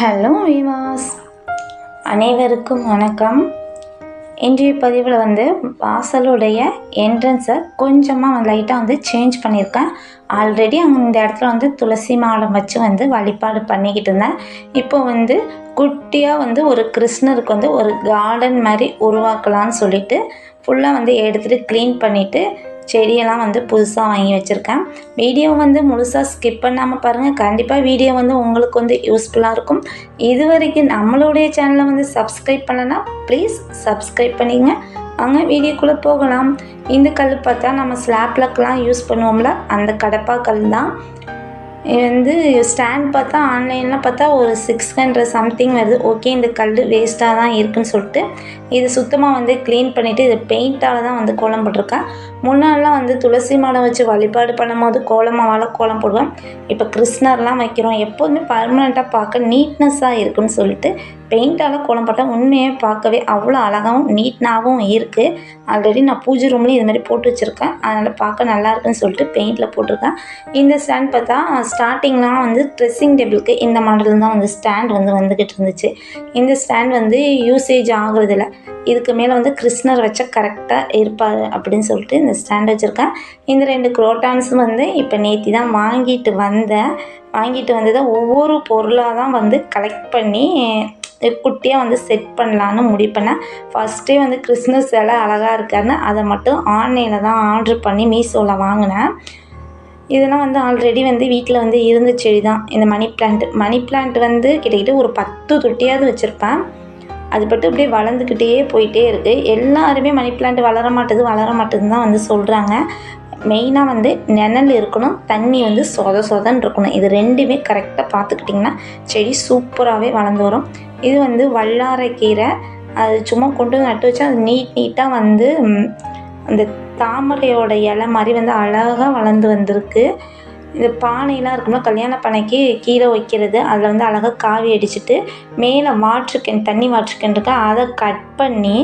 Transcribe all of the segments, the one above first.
Hello விவாஸ். அனைவருக்கும் வணக்கம். இன்றைய பதிவில் வந்து வாசலுடைய என்ட்ரன்ஸை கொஞ்சமாக லைட்டாக வந்து சேஞ்ச் பண்ணியிருக்கேன். ஆல்ரெடி அங்கே இந்த இடத்துல வந்து துளசி மாலம் வச்சு வந்து வழிபாடு பண்ணிக்கிட்டு இருந்தேன். இப்போ வந்து குட்டியாக வந்து ஒரு கிருஷ்ணருக்கு வந்து ஒரு கார்டன் மாதிரி உருவாக்கலாம்னு சொல்லிட்டு ஃபுல்லாக வந்து எடுத்துகிட்டு க்ளீன் பண்ணிவிட்டு செடியெல்லாம் வந்து புதுசாக வாங்கி வச்சுருக்கேன். வீடியோ வந்து முழுசாக ஸ்கிப் பண்ணாமல் பாருங்கள் கண்டிப்பாக வீடியோ வந்து உங்களுக்கு வந்து யூஸ்ஃபுல்லாக இருக்கும். இது வரைக்கும் நம்மளுடைய சேனலை வந்து சப்ஸ்கிரைப் பண்ணலன்னா ப்ளீஸ் சப்ஸ்கிரைப் பண்ணிங்க. வாங்க வீடியோக்குள்ளே போகலாம். இந்த கல் பார்த்தா நம்ம ஸ்லாப்லக்கெலாம் யூஸ் பண்ணுவோம்ல. அந்த கடப்பா கல் தான். இது வந்து ஸ்டாண்ட் பார்த்தா ஆன்லைனில் பார்த்தா ஒரு சிக்ஸ் ஹண்ட்ரட் சம்திங் வருது. ஓகே இந்த கல் வேஸ்ட்டாக தான் இருக்குன்னு சொல்லிட்டு இது சுத்தமாக வந்து க்ளீன் பண்ணிவிட்டு இது பெயிண்டால் தான் வந்து கோலம் போட்டிருக்கேன். முன்னாடிலாம் வந்து துளசி மாலை வச்சு வழிபாடு பண்ணும்போது கோலமாவால் கோலம் போடுவேன் இப்போ கிருஷ்ணர்லாம் வைக்கிறோம். எப்போதுமே பர்மனெண்ட்டாக பார்க்க நீட்னஸ்ஸாக இருக்குன்னு சொல்லிட்டு பெயிண்டால் கோலம் போட்டால் உண்மையாக பார்க்கவே அவ்வளோ அழகாகவும் நீட்னாகவும் இருக்குது ஆல்ரெடி நான் பூஜை ரூம்லேயும் இது மாதிரி போட்டு வச்சுருக்கேன். அதனால் பார்க்க நல்லா இருக்குன்னு சொல்லிட்டு பெயிண்டில் போட்டிருக்கேன். இந்த ஸ்டாண்ட் பார்த்தா ஸ்டார்டிங்லாம் வந்து ட்ரெஸ்ஸிங் டேபிளுக்கு இந்த மாடல் தான் வந்து ஸ்டாண்ட் வந்து வந்துக்கிட்டு இருந்துச்சு. இந்த ஸ்டாண்ட் வந்து யூசேஜ் ஆகுறதில்ல. இதுக்கு மேலே வந்து கிருஷ்ணர் வச்சா கரெக்டாக இருப்பார் அப்படின்னு சொல்லிட்டு இந்த ஸ்டாண்ட் வச்சுருக்கேன் இந்த ரெண்டு குரோட்டான்ஸும் வந்து இப்போ நேற்றி தான் வாங்கிட்டு வந்தேன் வாங்கிட்டு வந்ததை ஒவ்வொரு பொருளாக தான் வந்து கலெக்ட் பண்ணி குட்டியாக வந்து செட் பண்ணலான்னு முடிவு பண்ணேன் ஃபஸ்ட்டே வந்து கிறிஸ்மஸ் சிலை அழகாக இருக்காருன்னு அதை மட்டும் ஆன்லைனில் தான் ஆர்டர் பண்ணி மீஷோவில் வாங்கினேன். இதெல்லாம் வந்து ஆல்ரெடி வந்து வீட்டில் வந்து இருந்த செடி தான் இந்த மணி பிளான்ட் மணி பிளான்ட் வந்து கிட்டத்தட்ட ஒரு பத்து தொட்டியாவது வச்சுருப்பேன். அது பட்டு அப்படியே வளர்ந்துக்கிட்டே போயிட்டே இருக்குது எல்லாருமே மணி பிளான்ட் வளர மாட்டுது வளர மாட்டுதுன்னு தான் வந்து சொல்கிறாங்க மெயினாக வந்து நிழல் இருக்கணும் தண்ணி வந்து சொத சொதன்னு இருக்கணும். இது ரெண்டுமே கரெக்டாக பார்த்துக்கிட்டிங்கன்னா செடி சூப்பராகவே வளர்ந்து வரும். இது வந்து வல்லாரைக்கீரை அது சும்மா கொண்டு வந்து நட்டு வச்சா அது நீட் நீட்டாக வந்து அந்த தாமரையோட இலை மாதிரி வந்து அழகாக வளர்ந்து வந்திருக்கு. இந்த பானைலாம் இருக்கும்ல கல்யாண பானைக்கு கீழே வைக்கிறது. அதில் வந்து அழகாக காவி அடிச்சுட்டு மேலே வாட்ரு கேன் தண்ணி வாட்ரு கேன் இருக்கா அதை கட் பண்ணி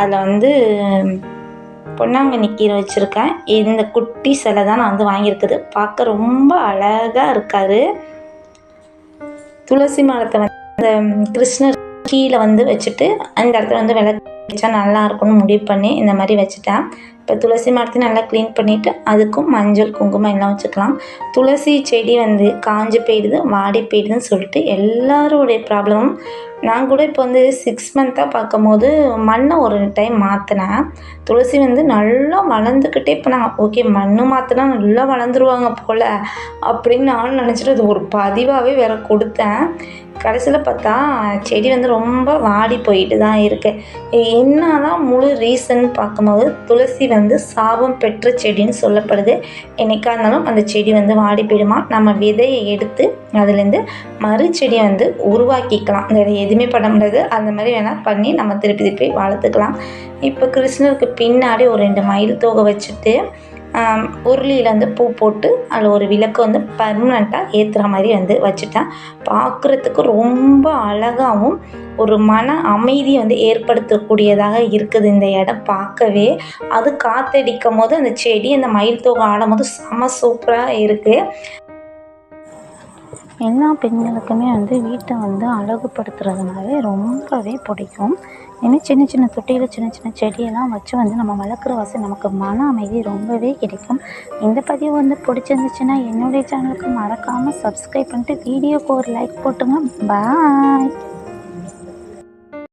அதில் வந்து பொன்னாங்கண்ணி கீரை வச்சுருக்கேன். இந்த குட்டி சிலை தான் நான் வந்து வாங்கியிருக்குது. பார்க்க ரொம்ப அழகாக இருக்காரு. துளசி மரத்தை வந்து அந்த கிருஷ்ணர் கீழே வந்து வச்சுட்டு அந்த இடத்துல வந்து விளக்கு வச்சா நல்லா இருக்கும்னு முடிவு பண்ணி இந்த மாதிரி வச்சுட்டேன். இப்போ துளசி மரத்தை நல்லா க்ளீன் பண்ணிவிட்டு அதுக்கும் மஞ்சள் குங்குமம் எல்லாம் வச்சுக்கலாம். துளசி செடி வந்து காஞ்சு போயிடுது வாடி போயிடுதுன்னு சொல்லிட்டு எல்லாருடைய ப்ராப்ளமும் நான் கூட இப்போ வந்து சிக்ஸ் மந்த்தாக பார்க்கும்போது மண்ணை ஒரு டைம் மாற்றினேன் துளசி வந்து நல்லா வளர்ந்துக்கிட்டே இப்போ நான் ஓகே மண்ணு மாற்றினா நல்லா வளர்ந்துருவாங்க போல் அப்படின்னு நானும் நினச்சிட்டு அது ஒரு பதிவாகவே வேற கொடுத்தேன். கடைசியில் பார்த்தா செடி வந்து ரொம்ப வாடி போயிட்டு தான் இருக்குது என்ன தான் முழு ரீசன் பார்க்கும்போது துளசி வந்து சாபம் பெற்ற செடின்னு சொல்லப்படுது. என்னைக்கா இருந்தாலும் அந்த செடி வந்து வாடி போயிடுமா? நம்ம விதையை எடுத்து அதுலேருந்து மறு செடியை வந்து உருவாக்கிக்கலாம். வேறு எதுவுமே பண்ண முடியாது. அந்த மாதிரி வேணால் பண்ணி நம்ம திருப்பி திருப்பி வளர்த்துக்கலாம். இப்போ கிருஷ்ணருக்கு பின்னாடி ஒரு ரெண்டு மயில் தோகை வச்சுட்டு உருளியில் வந்து பூ போட்டு அதில் ஒரு விளக்கு வந்து பர்மனண்ட்டாக ஏற்றுற மாதிரி வந்து வச்சுட்டேன். பார்க்குறதுக்கு ரொம்ப அழகாகவும் ஒரு மன அமைதியை வந்து ஏற்படுத்தக்கூடியதாக இருக்குது இந்த இடம் பார்க்கவே. அது காற்றடிக்கும் போது அந்த செடி அந்த மயில் தோகை ஆடும் போது செம சூப்பராக இருக்குது எல்லா பெண்களுக்குமே வந்து வீட்டை வந்து அழகுபடுத்துறதுனாலே ரொம்பவே பிடிக்கும். ஏன்னா சின்ன சின்ன தொட்டியில் சின்ன சின்ன செடியெல்லாம் வச்சு வந்து நம்ம வளர்க்குற வாசி நமக்கு மன அமைதி ரொம்பவே கிடைக்கும். இந்த பதிவு வந்து பிடிச்சிருந்துச்சுன்னா என்னுடைய சேனலுக்கு மறக்காமல் சப்ஸ்கிரைப் பண்ணிட்டு வீடியோக்கு ஒரு லைக் போட்டுங்க. பாய்